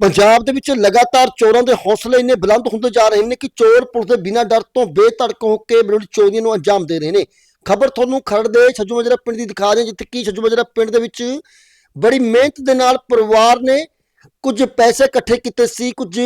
ਪੰਜਾਬ ਦੇ ਵਿੱਚ ਲਗਾਤਾਰ ਚੋਰਾਂ ਦੇ ਹੌਸਲੇ ਇੰਨੇ ਬੁਲੰਦ ਹੁੰਦੇ ਜਾ ਰਹੇ ਨੇ ਕਿ ਚੋਰ ਪੁਲਿਸ ਦੇ ਬਿਨਾਂ ਡਰ ਤੋਂ ਬੇਧੜਕ ਹੋ ਕੇ ਬੜੀ ਚੋਰੀਆਂ ਨੂੰ ਅੰਜਾਮ ਦੇ ਰਹੇ ਨੇ। ਖਬਰ ਤੁਹਾਨੂੰ ਖਰੜ ਦੇ ਛੱਜੂ ਮਜਰਾ ਪਿੰਡ ਦੀ ਦਿਖਾ ਰਹੇ ਜਿੱਥੇ ਕਿ ਛੱਜੂ ਮਜਰਾ ਪਿੰਡ ਦੇ ਵਿੱਚ ਬੜੀ ਮਿਹਨਤ ਦੇ ਨਾਲ ਪਰਿਵਾਰ ਨੇ ਕੁਝ ਪੈਸੇ ਇਕੱਠੇ ਕੀਤੇ ਸੀ, ਕੁਝ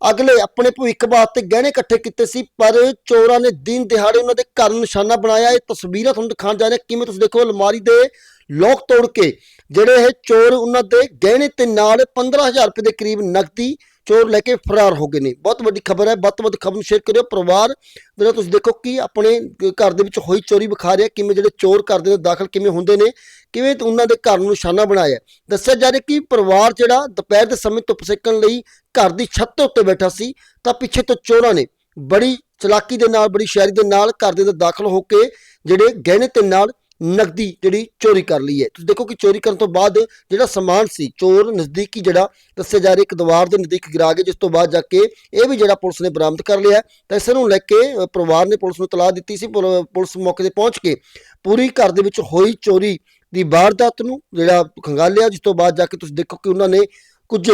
ਅਗਲੇ ਆਪਣੇ ਭਵਿੱਖ ਵਾਸਤੇ ਗਹਿਣੇ ਇਕੱਠੇ ਕੀਤੇ ਸੀ, ਪਰ ਚੋਰਾਂ ਨੇ ਦਿਨ ਦਿਹਾੜੇ ਉਹਨਾਂ ਦੇ ਘਰ ਨਿਸ਼ਾਨਾ ਬਣਾਇਆ। ਇਹ ਤਸਵੀਰਾਂ ਤੁਹਾਨੂੰ ਦਿਖਾਉਣ ਜਾ ਰਿਹਾ, ਕਿਵੇਂ ਤੁਸੀਂ ਦੇਖੋ, ਅਲਮਾਰੀ ਦੇ ਲੋਕ ਤੋੜ ਕੇ ਜਿਹੜੇ ਇਹ ਚੋਰ ਉਹਨਾਂ ਦੇ ਗਹਿਣੇ ਤੇ ਨਾਲ 15000 ਰੁਪਏ ਦੇ ਕਰੀਬ ਨਕਦੀ ਚੋਰ ਲੈ ਕੇ ਫਰਾਰ ਹੋ ਗਏ ਨੇ। ਬਹੁਤ ਵੱਡੀ ਖਬਰ ਹੈ, ਵੱਧ ਤੋਂ ਵੱਧ ਖਬਰ ਨੂੰ ਸ਼ੇਅਰ ਕਰਿਓ। ਪਰਿਵਾਰ ਜਿਹੜਾ ਤੁਸੀਂ ਦੇਖੋ ਕਿ ਆਪਣੇ ਘਰ ਦੇ ਵਿੱਚ ਹੋਈ ਚੋਰੀ ਵਿਖਾ ਰਿਹਾ, ਕਿਵੇਂ ਜਿਹੜੇ ਚੋਰ ਘਰ ਦੇ ਦਾਖਲ ਕਿਵੇਂ ਹੁੰਦੇ ਨੇ, ਕਿਵੇਂ ਉਹਨਾਂ ਦੇ ਘਰ ਨੂੰ ਨਿਸ਼ਾਨਾ ਬਣਾਇਆ। ਦੱਸਿਆ ਜਾ ਰਿਹਾ ਕਿ ਪਰਿਵਾਰ ਜਿਹੜਾ ਦੁਪਹਿਰ ਦੇ ਸਮੇਂ ਧੁੱਪ ਸੇਕਣ ਲਈ ਘਰ ਦੀ ਛੱਤ ਉੱਤੇ ਬੈਠਾ ਸੀ, ਤਾਂ ਪਿੱਛੇ ਤੋਂ ਚੋਰਾਂ ਨੇ ਬੜੀ ਚਲਾਕੀ ਦੇ ਨਾਲ, ਬੜੀ ਸ਼ਾਇਰੀ ਦੇ ਨਾਲ ਘਰ ਦੇ ਦਾਖਲ ਹੋ ਕੇ ਜਿਹੜੇ ਗਹਿਣੇ ਤੇ ਨਾਲ ਨਕਦੀ ਜਿਹੜੀ ਚੋਰੀ ਕਰ ਲਈ ਹੈ। ਤੁਸੀਂ ਦੇਖੋ ਕਿ ਚੋਰੀ ਕਰਨ ਤੋਂ ਬਾਅਦ ਜਿਹੜਾ ਸਮਾਨ ਸੀ, ਚੋਰ ਨਜ਼ਦੀਕੀ ਜਿਹੜਾ ਦੱਸਿਆ ਜਾ ਰਿਹਾ, ਇੱਕ ਦੀਵਾਰ ਦੇ ਨਜ਼ਦੀਕ ਗਿਰਾ ਕੇ ਜਿਸ ਤੋਂ ਬਾਅਦ ਜਾ ਕੇ ਇਹ ਵੀ ਜਿਹੜਾ ਪੁਲਿਸ ਨੇ ਬਰਾਮਦ ਕਰ ਲਿਆ ਤਾਂ ਇਸ ਨੂੰ ਲੈ ਕੇ ਪਰਿਵਾਰ ਨੇ ਪੁਲਿਸ ਨੂੰ ਤਲਾਹ ਦਿੱਤੀ ਸੀ। ਪੁਲ- ਪੁਲਿਸ ਮੌਕੇ ਤੇ ਪਹੁੰਚ ਕੇ ਪੂਰੀ ਘਰ ਦੇ ਵਿੱਚ ਹੋਈ ਚੋਰੀ ਦੀ ਵਾਰਦਾਤ ਨੂੰ ਜਿਹੜਾ ਖੰਗਾਲਿਆ, ਜਿਸ ਤੋਂ ਬਾਅਦ ਜਾ ਕੇ ਤੁਸੀਂ ਦੇਖੋ ਕਿ ਉਹਨਾਂ ਨੇ ਕੁਝ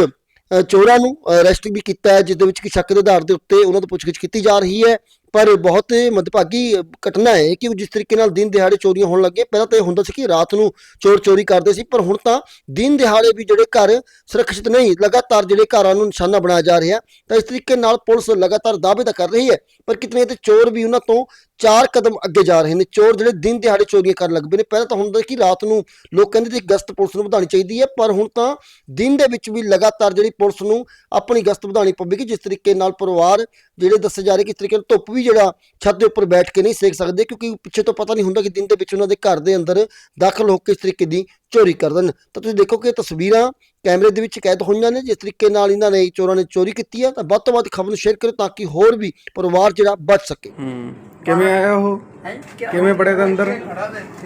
ਚੋਰਾਂ ਨੂੰ ਅਰੈਸਟ ਵੀ ਕੀਤਾ ਹੈ, ਜਿਸ ਦੇ ਵਿੱਚ ਕਿ ਸ਼ੱਕ ਦੇ ਆਧਾਰ ਦੇ ਉੱਤੇ ਉਹਨਾਂ ਤੋਂ ਪੁੱਛਗਿੱਛ ਕੀਤੀ ਜਾ ਰਹੀ ਹੈ। ਪਰ ਬਹੁਤ ਮੰਦਭਾਗੀ ਘਟਨਾ ਹੈ ਕਿ ਜਿਸ ਤਰੀਕੇ ਨਾਲ ਦਿਨ ਦਿਹਾੜੇ ਚੋਰੀਆਂ ਹੋਣ ਲੱਗੇ ਪਹਿਲਾਂ ਤਾਂ ਇਹ ਹੁੰਦਾ ਸੀ ਕਿ ਰਾਤ ਨੂੰ ਚੋਰ ਚੋਰੀ ਕਰਦੇ ਸੀ, ਪਰ ਹੁਣ ਤਾਂ ਦਿਨ ਦਿਹਾੜੇ ਵੀ ਜਿਹੜੇ ਘਰ ਸੁਰੱਖਿਅਤ ਨਹੀਂ, ਲਗਾਤਾਰ ਜਿਹੜੇ ਘਰਾਂ ਨੂੰ ਨਿਸ਼ਾਨਾ ਬਣਾਇਆ ਜਾ ਰਿਹਾ। ਤਾਂ ਇਸ ਤਰੀਕੇ ਨਾਲ ਪੁਲਿਸ ਲਗਾਤਾਰ ਦਾਅਵੇ ਤਾਂ ਕਰ ਰਹੀ ਹੈ, ਪਰ ਕਿਤਨੇ ਤੇ ਚੋਰ ਵੀ ਉਹਨਾਂ ਤੋਂ ਚਾਰ ਕਦਮ ਅੱਗੇ ਜਾ ਰਹੇ ਨੇ। ਚੋਰ ਜਿਹੜੇ ਦਿਨ ਦਿਹਾੜੇ ਚੋਰੀਆਂ ਕਰਨ ਲੱਗ ਪਏ ਨੇ। ਪਹਿਲਾਂ ਤਾਂ ਹੁੰਦਾ ਸੀ ਕਿ ਰਾਤ ਨੂੰ ਲੋਕ ਕਹਿੰਦੇ ਸੀ ਗਸ਼ਤ ਪੁਲਿਸ ਨੂੰ ਵਧਾਉਣੀ ਚਾਹੀਦੀ ਹੈ, ਪਰ ਹੁਣ ਤਾਂ ਦਿਨ ਦੇ ਵਿੱਚ ਵੀ ਲਗਾਤਾਰ ਜਿਹੜੀ ਪੁਲਿਸ ਨੂੰ ਆਪਣੀ ਗਸ਼ਤ ਵਧਾਉਣੀ ਪਵੇਗੀ, ਜਿਸ ਤਰੀਕੇ ਨਾਲ ਪਰਿਵਾਰ ਜਿਹੜੇ ਦੱਸੇ ਜਾ ਰਹੇ ਕਿਸ ਤਰੀਕੇ ਨਾਲ ਧੁੱਪ ਵੀ ਜਿਹੜਾ ਛੱਤ ਦੇ ਉੱਪਰ ਬੈਠ ਕੇ ਨਹੀਂ ਸੇਕ ਸਕਦੇ ਕਿਉਂਕਿ ਪਿੱਛੇ ਤੋਂ ਪਤਾ ਨਹੀਂ ਹੁੰਦਾ ਕਿ ਦਿਨ ਦੇ ਵਿੱਚ ਉਹਨਾਂ ਦੇ ਘਰ ਦੇ ਅੰਦਰ ਦਾਖਲ ਹੋ ਕੇ ਇਸ ਤਰੀਕੇ ਦੀ ਚੋਰੀ ਕਰ ਦੇਣ। ਤਾਂ ਤੁਸੀਂ ਦੇਖੋ ਕਿ ਇਹ ਤਸਵੀਰਾਂ ਕੈਮਰੇ ਦੇ ਵਿੱਚ ਕੈਦ ਹੋਈਆਂ ਨੇ ਜਿਸ ਤਰੀਕੇ ਨਾਲ ਇਹਨਾਂ ਨੇ ਚੋਰਾਂ ਨੇ ਚੋਰੀ ਕੀਤੀ ਹੈ ਤਾਂ ਵੱਧ ਤੋਂ ਵੱਧ ਖਬਰ ਨੂੰ ਸ਼ੇਅਰ ਕਰੋ ਤਾਂ ਕਿ ਹੋਰ ਵੀ ਪਰਿਵਾਰ ਜਿਹੜਾ ਬਚ ਸਕੇ। ਹੂੰ ਕਿਵੇਂ ਆਇਆ ਉਹ? ਹੈ? ਕਿਵੇਂ ਬੜੇ ਦੇ ਅੰਦਰ?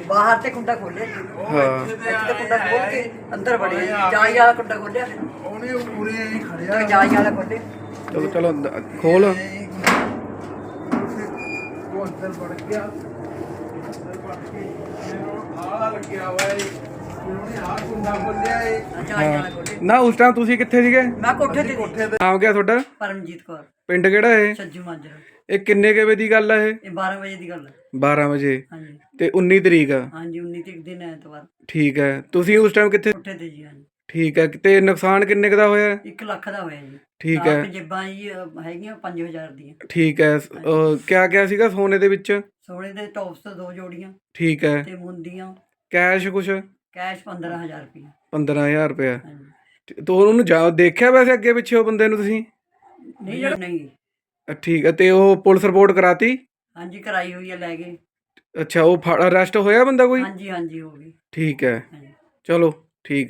ਬਾਹਰ ਤੇ ਕੁੰਡਾ ਖੋਲਿਆ ਹਾਂ। ਇੱਕ ਤੇ ਕੁੰਡਾ ਖੋਲ ਕੇ ਅੰਦਰ ਵੜੇ ਜਾਈ ਵਾਲਾ ਕੁੰਡਾ ਖੋਲਿਆ ਉਹਨੇ ਪੂਰੇ ਹੀ ਖੜਿਆ। ਜਾਈ ਵਾਲਾ ਖੋਲੇ ਚਲੋ ਚਲੋ ਅੰਦਰ- ਖੋਲ ਅੰਦਰ ਵੜ ਗਿਆ। ਅੰਦਰ ਵੜ ਕੇ ਮੈਨੂੰ ਆਹ ਲੱਗਿਆ ਉਹਨੇ ਕੁੰਡਾ ਖੋਲਿਆ ਏ। ਨਾ ਉਸ ਟਾਈਮ ਤੁਸੀਂ ਕਿੱਥੇ ਸੀਗੇ? ਮੈਂ ਕੋਠੇ ਤੇ ਕੋਠੇ ਤੇ। ਨਾਮ ਕਿਆ ਤੁਹਾਡਾ? ਪਰਮਜੀਤ ਕੌਰ। ਪਿੰਡ ਕਿਹੜਾ ਇਹ ਸੱਜੂ ਮਾਜਰਾ। ਇਹ ਕਿੰਨੇ ਕੁ ਵਜੇ ਦੀ ਗੱਲ ਹੈ ਇਹ? ਇਹ 12 ਵਜੇ ਦੀ ਗੱਲ ਹੈ 12 ਵਜੇ। ਹਾਂਜੀ। ਤੇ 19 ਤਰੀਕ ਆ? ਹਾਂਜੀ 19 ਤਰੀਕ ਦਿਨ ਐਤਵਾਰ। ਠੀਕ ਹੈ ਤੁਸੀਂ ਉਸ ਟਾਈਮ ਕਿੱਥੇ? ਕੋਠੇ ਤੇ ਜੀ ਹਾਂਜੀ। ਠੀਕ ਹੈ ਤੇ ਨੁਕਸਾਨ ਕਿੰਨੇ ਕੁ ਦਾ ਹੋਇਆ? 1 ਲੱਖ ਦਾ ਹੋਇਆ ਜੀ। ਠੀਕ ਹੈ। ਪੰਜੇਬਾਂ ਜੀ ਅਹ, ਹੈਗੀਆਂ 5000 ਦੀਆਂ। ਠੀਕ ਹੈ ਕਿਆ ਕਿਆ ਸੀਗਾ ਸੋਨੇ ਦੇ ਵਿੱਚ? ਸੋਨੇ ਦੇ ਟੌਪਸ ਤੋਂ ਦੋ ਜੋੜੀਆਂ। ਠੀਕ ਹੈ। ਤੇ ਮੁੰਦੀਆਂ। ਕੈਸ਼ ਕੁਛ? ਕੈਸ਼ 15000 ਰੁਪਏ 15000 ਰੁਪਇਆ। ਹਾਂਜੀ। ਤੋ ਉਹਨੂੰ ਜਾ ਦੇਖਿਆ ਵੈਸੇ ਅੱਗੇ ਪਿੱਛੇ ਉਹ ਬੰਦੇ ਨੂੰ ਤੁਸੀਂ? ਨਹੀਂ ਨਹੀਂ। ਅ, ਠੀਕ ਹੈ ਤੇ ਉਹ ਪੁਲਿਸ ਰਿਪੋਰਟ ਕਰਾਤੀ? ਹਾਂਜੀ ਕਰਾਈ ਹੋਈ ਹੈ ਲੈ ਗਏ ਅੱਛਾ ਉਹ ਅਰੈਸਟ ਹੋਇਆ ਬੰਦਾ ਕੋਈ? ਹਾਂਜੀ ਹਾਂਜੀ ਹੋ ਗਈ। ਠੀਕ ਹੈ। ਹਾਂਜੀ। ਚਲੋ ਠੀਕ।